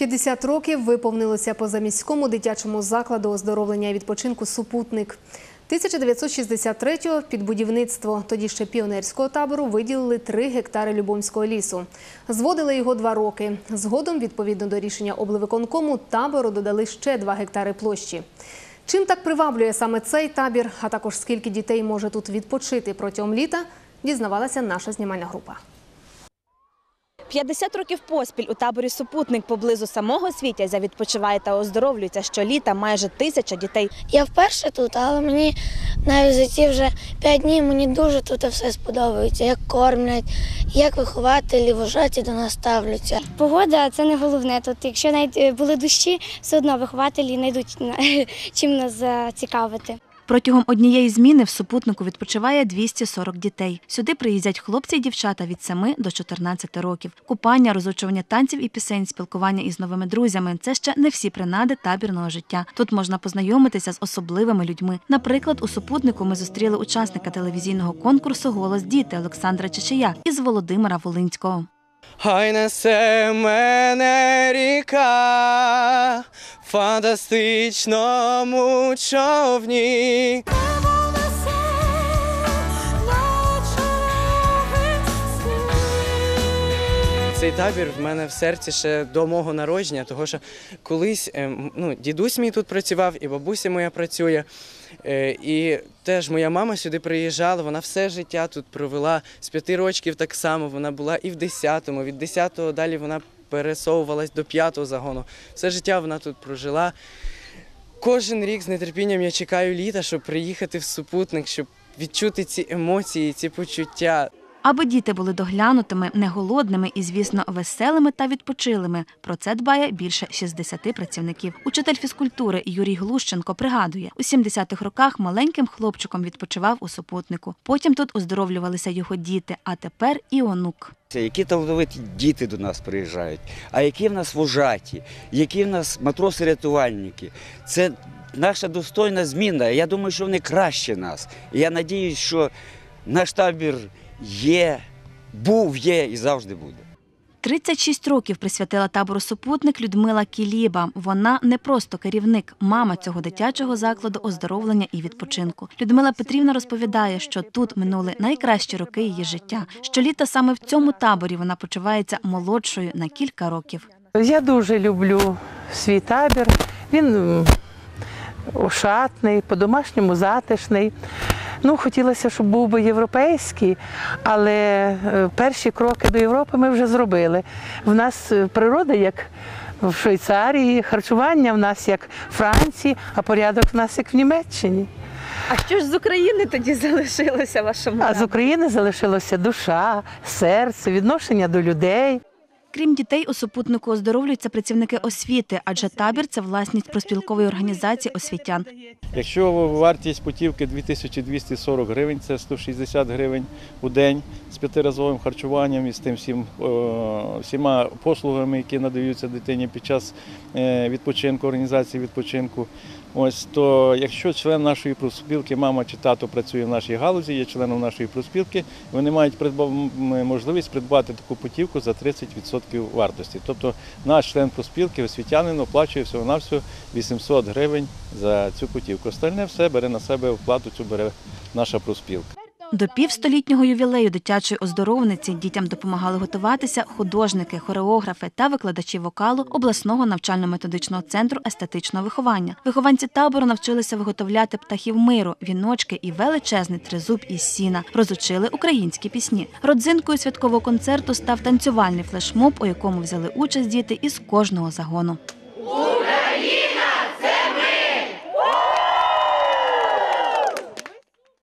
50 років виповнилося позаміському дитячому закладу оздоровлення і відпочинку «Супутник». 1963-го під будівництво тоді ще піонерського табору виділили 3 гектари Любомського лісу. Зводили його два роки. Згодом, відповідно до рішення обливиконкому, табору додали ще 2 гектари площі. Чим так приваблює саме цей табір, а також скільки дітей може тут відпочити протягом літа, дізнавалася наша знімальна група. 50 років поспіль у таборі «Супутник» поблизу самого Світязя відпочиває та оздоровлюється щоліта майже тисяча дітей. Я вперше тут, але мені навіть за ці вже п'ять днів мені дуже тут все сподобається, як кормлять, як вихователі вважаті до нас ставляться. Погода це не головне. Тут, якщо навіть були дощі, все одно вихователі знайдуть чим нас зацікавити. Протягом однієї зміни в «Супутнику» відпочиває 240 дітей. Сюди приїздять хлопці і дівчата від 7 до 14 років. Купання, розучування танців і пісень, спілкування із новими друзями – це ще не всі принади табірного життя. Тут можна познайомитися з особливими людьми. Наприклад, у «Супутнику» ми зустріли учасника телевізійного конкурсу Голос діти Олександра Чечея із Володимира Волинського. Хай несе мене ріка фантастичному човні. Цей табір в мене в серці ще до мого народження, тому що колись ем, ну, дідусь мій тут працював, і бабуся моя працює. Е, І теж моя мама сюди приїжджала, вона все життя тут провела з п'яти років так само. Вона була і в 10-му, від 10-го далі вона пересовувалась до п'ятого загону. Все життя вона тут прожила. Кожен рік з нетерпінням я чекаю літа, щоб приїхати в супутник, щоб відчути ці емоції, ці почуття. Аби діти були доглянутими, не голодними і, звісно, веселими та відпочилими. Про це дбає більше 60 працівників. Учитель фізкультури Юрій Глущенко пригадує, у 70-х роках маленьким хлопчиком відпочивав у супутнику. Потім тут оздоровлювалися його діти, а тепер і онук. Які талановиті діти до нас приїжджають, а які в нас вожаті, які в нас матроси-рятувальники. Це наша достойна зміна. Я думаю, що вони краще нас. Я надіюсь, що наш табір є, був, є і завжди буде. 36 років присвятила табору супутник Людмила Кіліба. Вона не просто керівник, мама цього дитячого закладу оздоровлення і відпочинку. Людмила Петрівна розповідає, що тут минули найкращі роки її життя. Щоліта саме в цьому таборі вона почувається молодшою на кілька років. Я дуже люблю свій табір. Він ошатний, по-домашньому затишний. Ну, хотілося, щоб був би європейський, але е, перші кроки до Європи ми вже зробили. В нас е, природа як в Швейцарії, харчування в нас як в Франції, а порядок в нас як в Німеччині. А що ж з України тоді залишилося вашому? А з України залишилося душа, серце, відношення до людей. Крім дітей, у супутнику оздоровлюються працівники освіти, адже табір це власність проспілкової організації освітян. Якщо вартість путівки 2240 гривень, це 160 гривень у день з п'ятиразовим харчуванням і з тим всім, всіма послугами, які надаються дитині під час е, відпочинку, організації відпочинку. Ось то, якщо член нашої профспілки, мама чи тато працює в нашій галузі, є членом нашої профспілки, вони мають можливість придбати таку путівку за 30% вартості. Тобто наш член профспілки, освітянин, оплачує всього-навсього 800 гривень за цю путівку. Остальне все бере на себе оплату, цю бере наша профспілка. До півстолітнього ювілею дитячої оздоровниці дітям допомагали готуватися художники, хореографи та викладачі вокалу обласного навчально-методичного центру естетичного виховання. Вихованці табору навчилися виготовляти птахів миру, віночки і величезний тризуб із сіна. Розучили українські пісні. Родзинкою святкового концерту став танцювальний флешмоб, у якому взяли участь діти із кожного загону.